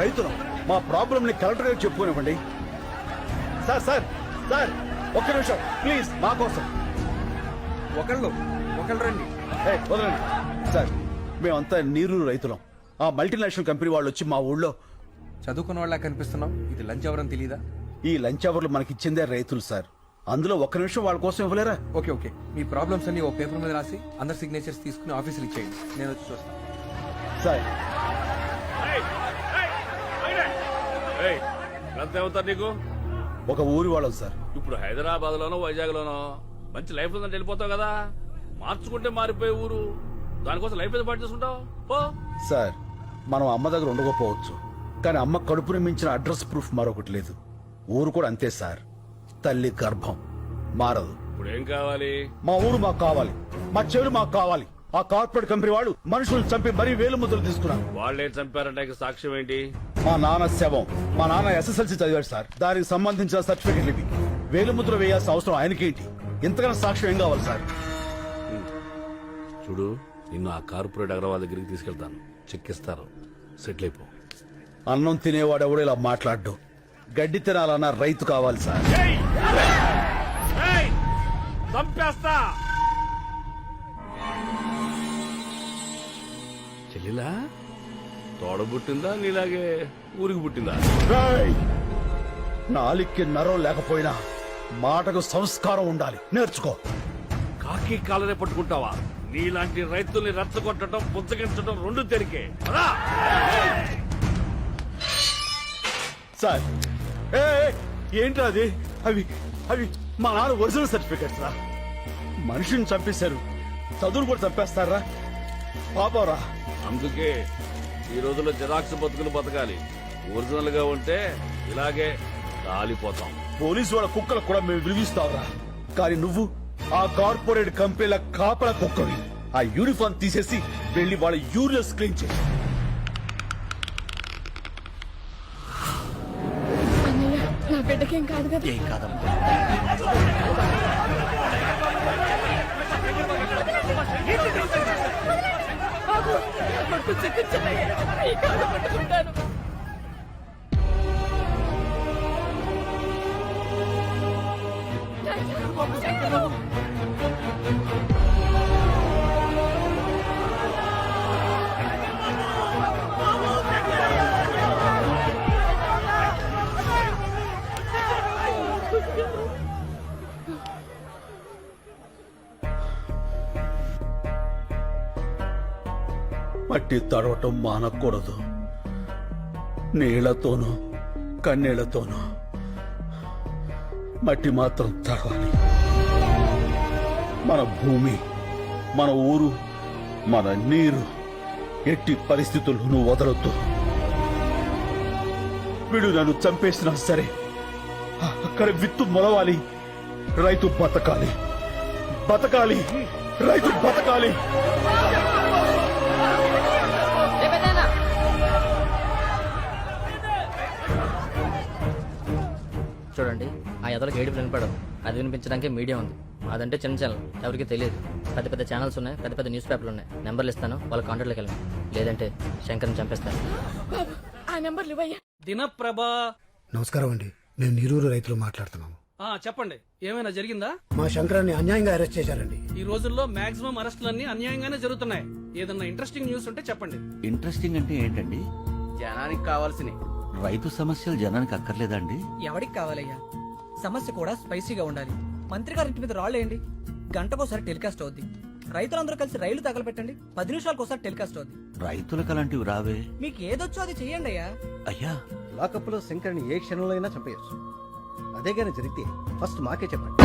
రైతులం మా ప్రాబ్లంని కలెక్టర్ గారికి చెప్పుకోనివ్వండి. Sir sir sir ఒక్క నిమిషం ప్లీజ్ మా కోసం. ఒకళ్ళు ఒకళ్ళు రండి. ఏ, వదలండి. సార్ మేమంతా నీరు రైతులం. ఆ మల్టీనేషనల్ కంపెనీ వాళ్ళు వచ్చి మా ఊళ్ళో చదువుకున్న వాళ్ళ కనిపిస్తున్నాం. ఇది లంచ్ ఎవరని తెలీదా? ఈ లంచ్ అవర్లు మనకిచ్చిందే రైతులు సార్. అందులో ఒక్క నిమిషం వాళ్ళ కోసం ఇవ్వలేరా? Okay okay. మీ ప్రాబ్లమ్స్ అన్ని ఓ పేపర్ మీద రాసి అందరు సిగ్నేచర్స్ తీసుకుని ఆఫీసులు ఇచ్చేయండి. నేను వచ్చి చూస్తాను సార్. ఎంత అవుతారు నీకు? ఒక ఊరి వాళ్ళం సార్. ఇప్పుడు హైదరాబాద్ లోనో వైజాగ్ లోనో మంచి లైఫ్ ఉందంటే వెళ్ళిపోతావు కదా? మార్చుకుంటే మారిపోయే ఊరు. దానికోసం లైఫ్ ఏదో పాటు చేసుకుంటావు? సార్ మనం అమ్మ దగ్గర ఉండకపోవచ్చు. కానీ అమ్మ కడుపుని మించిన అడ్రస్ ప్రూఫ్ మరొకటి లేదు. ఊరు కూడా అంతే సార్. తల్లి గర్భం. మారదు. ఇప్పుడు ఏం కావాలి? మా ఊరు మాకు కావాలి. మా చెవులు మాకు కావాలి. ఆ కార్పొరేట్ కంపెనీ వాళ్ళు మనుషులు చంపి మరీ వేలు ముద్రలు తీసుకున్నారు. వాళ్ళే చంపారంటే సాక్ష్యం ఏంటి? మా నాన్న శవం. మా నాన్న ఎస్ఎస్ఎల్సి చదివాడు సార్. దానికి సంబంధించిన సర్టిఫికెట్లు ఇవి వేలు ముద్ర వేయాల్సిన అవసరం ఆయనకేంటి ఇంతకన్నా సాక్ష్యం ఏం కావాలి సార్? చూడు నిన్ను ఆ కార్పొరేట్ అగ్రవాల్ దగ్గరికి తీసుకెళ్తాను. చెక్కిస్తారు సెటిల్ అయిపో. అన్నం తినేవాడు ఎవడు ఇలా మాట్లాడ్డు. గడ్డి తినాలన్న రైతు కావాలి సార్. చంపేస్తా! చెల్లిలా? తోడ పుట్టిందా నీలాగే ఊరికి పుట్టిందా! నాలిక్కి నరం లేకపోయినా మాటకు సంస్కారం ఉండాలి. నేర్చుకో. కాకి కాలనే పట్టుకుంటావా? నీలాంటి రైతుల్ని రెచ్చగొట్టడం పుచ్చగించడం రెండు తెరికే సార్ ఏంట్రా అది? అవి అవి మా నాన్న ఒరిజినల్ సర్టిఫికెట్స్ రా. మనిషిని చంపేశారు. చదువులు కూడా చంపేస్తారా? పాపరా అందుకే ఈ రోజుల్లో జిరాక్స్ బతుకులు బతకాలి. ఒరిజినల్గా ఉంటే ఇలాగే కాలిపోతాం. పోలీసు వాళ్ళ కుక్కలకు కూడా మేము విలువిస్తావురా కానీ నువ్వు ఆ కార్పొరేట్ కంపెనీల కాపల కుక్కవి. ఆ యూనిఫామ్ తీసేసి వెళ్ళి వాళ్ళ యూరియస్ క్లీన్ చేయి. నా బిడ్డకేం కాదు కదా? బాబు, పట్టుకుంటాను కాలు తడవటం మానకూడదు. నీళ్ళతోనూ కన్నీళ్ళతోనూ మట్టి మాత్రం తడవాలి. మన భూమి మన ఊరు మన నీరు ఎట్టి పరిస్థితులను వదలొద్దు. వీడు నన్ను చంపేసినా సరే అక్కడ విత్తు మొలవాలి రైతు బతకాలి. బతకాలి రైతు బతకాలి. చూడండి. ఆ ఎదలకు ఏడుపు వినపడదు. అది వినిపించడానికి మీడియా ఉంది. అదంటే చిన్న ఛానల్ ఎవరికి తెలియదు. పెద్ద పెద్ద ఛానల్స్ ఉన్నాయి. పెద్ద పెద్ద న్యూస్ పేపర్లు ఉన్నాయి. నెంబర్లు ఇస్తాను. వాళ్ళ కాంటాక్ట్లోకి వెళ్ళండి. లేదంటే శంకర్ని చంపేస్తాను ఆ నెంబర్లు ఇవ్వయ్యా. దినప్రభ. నమస్కారం అండి. నేను నీరూరు రైతులు మాట్లాడుతున్నాము. ఆ చెప్పండి. ఏమైనా జరిగిందా? మా శంకరాన్ని అన్యాయంగా అరెస్ట్ చేశారండి. ఈ రోజుల్లో మాక్సిమం అరెస్టులన్నీ అన్యాయంగానే జరుగుతున్నాయి. ఏదన్నా ఇంట్రెస్టింగ్ న్యూస్ ఉంటే చెప్పండి. ఇంట్రెస్టింగ్ అంటే ఏంటండి? జనానికి కావాల్సినవి. రైతు సమస్యలు జనానికి అక్కర్లేదండి. ఎవరికి కావాలయ్యా? సమస్య కూడా స్పైసీగా ఉండాలి. మంత్రి గారి ఇంటి మీద రాళ్ళేయండి. గంటకోసారి టెలికాస్ట్ అవుద్ది. రైతులందరూ కలిసి రైలు తగలబెట్టండి పది నిమిషాలకు ఒకసారి టెలికాస్ట్ అవుద్ది. రైతులకు అలాంటివి రావే. మీకు ఏదొచ్చో అది చెయ్యండి అయ్యా. అయ్యా. లాకప్లో శంకర్ని ఏ క్షణంలో అయినా చంపేయచ్చు. అదే కానీ జరిగితే ఫస్ట్ మాకే చెప్పండి.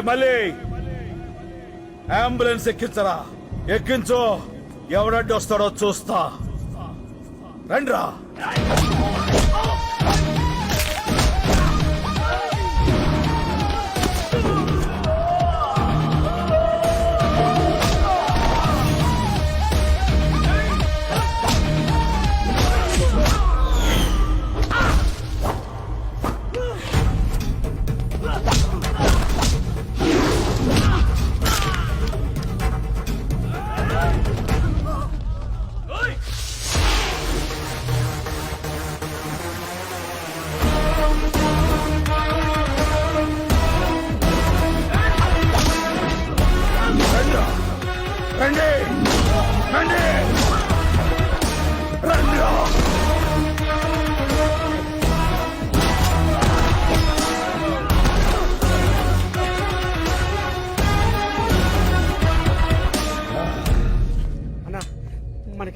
మళ్ళీ! అంబులెన్స్ ఎక్కించరా? ఎక్కించు. ఎవడడ్డు వస్తాడో చూస్తా. రండ్రా.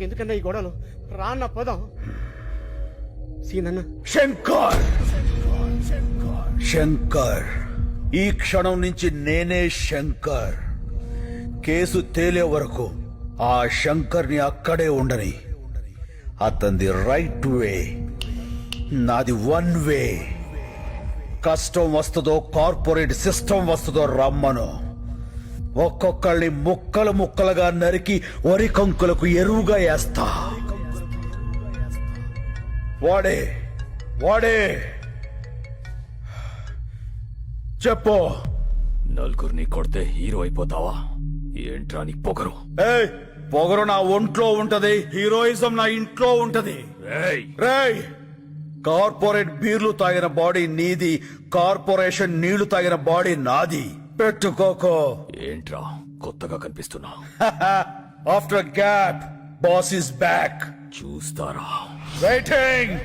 మనకెందుకన్నా ఈ గొడవలు? రాన్న పదం. సీనన్న శంకర్! శంకర్. ఈ క్షణం నుంచి నేనే శంకర్. కేసు తేలే వరకు ఆ శంకర్ని అక్కడే ఉండని. అతనిది రైట్ వే. నాది వన్ వే. కష్టం వస్తుందో కార్పొరేట్ సిస్టమ్ వస్తుందో రమ్మను. ఒక్కొక్కళ్ళని ముక్కలు ముక్కలుగా నరికి వరి కంకులకు ఎరువుగా వేస్తా వాడే వాడే. చెప్పు. నలుగురిని కొడితే హీరో అయిపోతావా? ఏంట్రా నీ పొగరు? ఏయ్ పొగరు నా ఒంట్లో ఉంటది హీరోయిజం నా ఇంట్లో ఉంటది. రేయ్ రేయ్ కార్పొరేట్ బీర్లు తాగిన బాడీ నీది కార్పొరేషన్ నీళ్ళు తాగిన బాడీ నాది. పెట్టుకోకో. ఏంట్రా కొత్తగా కనిపిస్తున్నా? After gap boss is back చూస్తారా? వెయిటింగ్